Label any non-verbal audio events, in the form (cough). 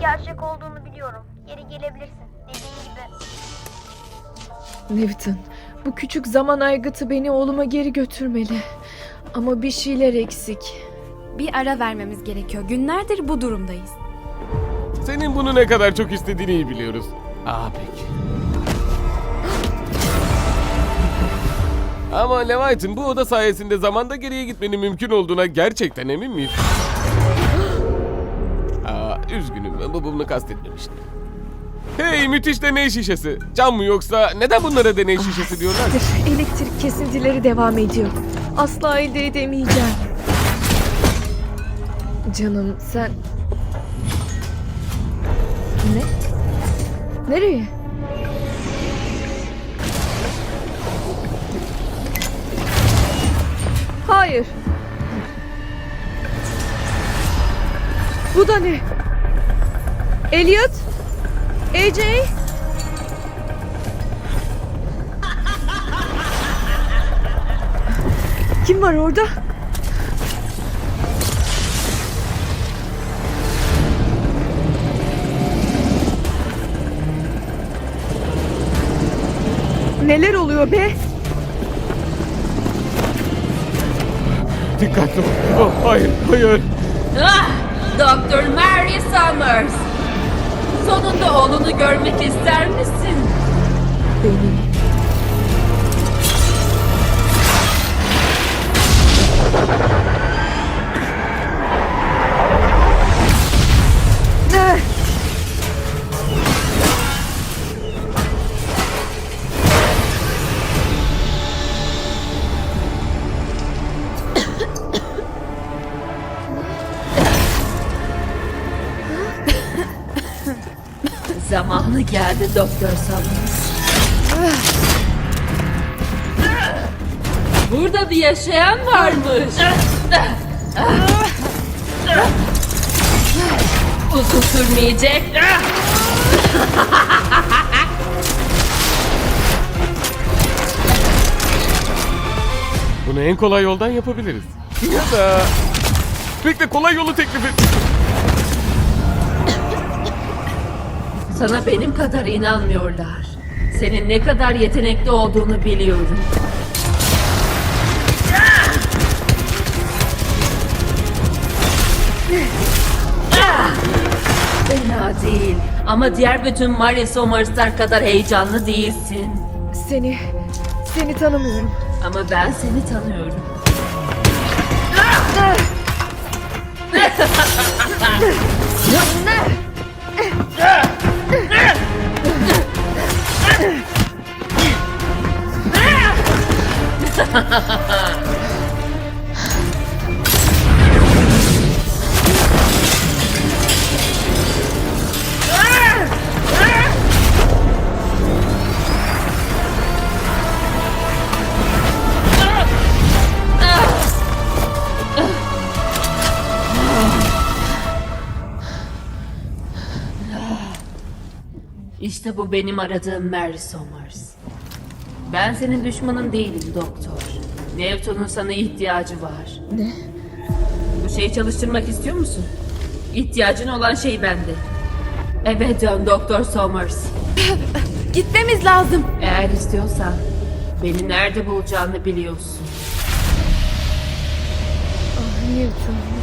gerçek olduğunu biliyorum. Geri gelebilirsin. Dediğin gibi. Newton, bu küçük zaman aygıtı beni oğluma geri götürmeli. Ama bir şeyler eksik. Bir ara vermemiz gerekiyor. Günlerdir bu durumdayız. Senin bunu ne kadar çok istediğini iyi biliyoruz. Aa peki. Ama Leviathan bu oda sayesinde zamanda geriye gitmenin mümkün olduğuna gerçekten emin miyiz? Üzgünüm bu bunu kastetmemiştim. Hey müthiş deney şişesi. Cam mı yoksa neden bunlara deney şişesi diyorlar? Hayır, elektrik kesintileri devam ediyor. Asla elde edemeyeceğim. Canım sen... Ne? Nereye? Hayır. Bu da ne? Elliot? AJ? Kim var orada? Neler oluyor be? Dikkatli ol. Oh, hayır, hayır. Ah! Doktor Mary Summers. Oğlunu görmek ister misin? Beni. Zamanı geldi Doktor Summers. Burada bir yaşayan varmış. Uzun sürmeyecek. Bunu en kolay yoldan yapabiliriz. Ya da... Bekle kolay yolu teklif et. Sana benim kadar inanmıyorlar. Senin ne kadar yetenekli olduğunu biliyorum. Fena değil. Ama diğer bütün Maria Somers'lar kadar heyecanlı değilsin. Seni, seni tanımıyorum. Ama ben seni tanıyorum. İşte bu benim aradığım Mary Somers. Ben senin düşmanın değilim doktor. Newton'un sana ihtiyacı var. Ne? Bu şeyi çalıştırmak istiyor musun? İhtiyacın olan şey bende. Eve dön Doktor Somers. (laughs) Gitmemiz lazım. Eğer istiyorsan beni nerede bulacağını biliyorsun. Ah Newton.